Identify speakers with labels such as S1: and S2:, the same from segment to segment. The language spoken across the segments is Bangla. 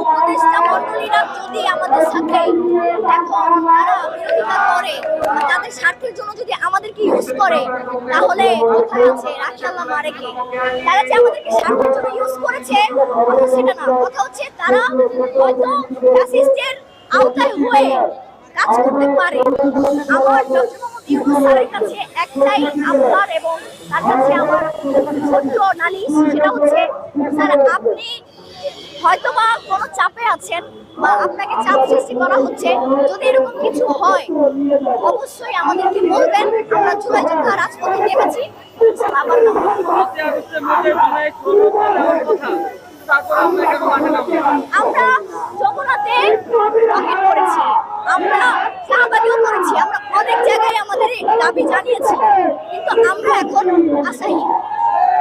S1: উপদেষ্টা মণ্ডলীরা যদি আমাদের সাথে এখন তারা বিরোধিতা করে তাদের স্বার্থের জন্য যদি আমাদেরকে ইউজ করে, তাহলে কোথায় আছে রাখি মারেকে তারা যে আমাদেরকে স্বার্থের জন্য ইউজ করেছে সেটা না। কথা হচ্ছে তারা হয়তো ফ্যাসিস্টের আওতায় হয়ে কাজ করতে পারে। আমার ডক্টর মোহাম্মদ ইউনুস স্যারের কাছে একটাই আবদার এবং তার কাছে আমার ছোট্ট নালিশ, সেটা হচ্ছে, স্যার, আপনি হয়তোবা কোনো চাপে আছেন বা আপনাকে চাপ সৃষ্টি করা হচ্ছে। যদি এরকম কিছু হয়, অবশ্যই আমাদেরকে বলবেন। আমরা জুলাই যোদ্ধা রাজপথে নেমেছি।
S2: আমরা
S1: যমুনাতে রকেট করেছি। আমরা শাহবাগিও করেছি। আমরা অনেক জায়গায় আমাদের দাবি জানিয়েছি। কিন্তু আমরা এখন আশাহী।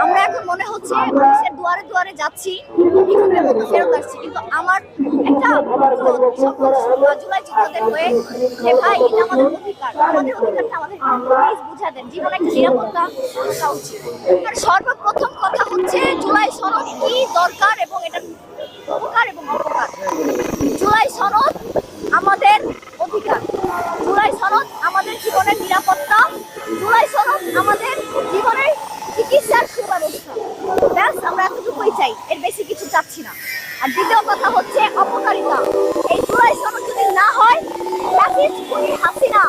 S1: আমরা এখন মনে হচ্ছে দুয়ারে যাচ্ছি ফেরত আসছি। কিন্তু আমার একটা জুলাই হয়ে যে ভাই, এটা আমাদের অধিকার। আমাদের অধিকারটা আমাদের বুঝা দেন। জীবনে একটা নিরাপত্তা থাকা উচিত। আর সর্বপ্রথম কথা হচ্ছে, জুলাই সনদ কি দরকার এবং এটা উপকার এবং অপকার? জুলাই সনদ আমাদের অধিকার। জুলাই সনদ আমাদের জীবনের নিরাপত্তা জুলাই সনদ আমাদের জীবনের চিকিৎসার সুব্যবস্থা ব্যাস আমরা এতটুকুই চাই, এর বেশি কিছু চাচ্ছি না। আর দ্বিতীয় কথা হচ্ছে অপকারিতা। এই জুলাই সনদ যদি না হয় ফ্যাসিস্ট খুনি হাসিনা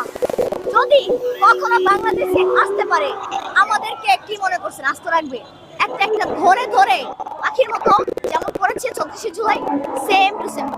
S1: যদি কখনো বাংলাদেশে আসতে পারে, আমাদেরকে কি মনে করছেন? আস্ত রাখবে। একটা একটা ধরে ধরে পাখির মতো যেমন করেছে চব্বিশে জুলাই সেম টু সেম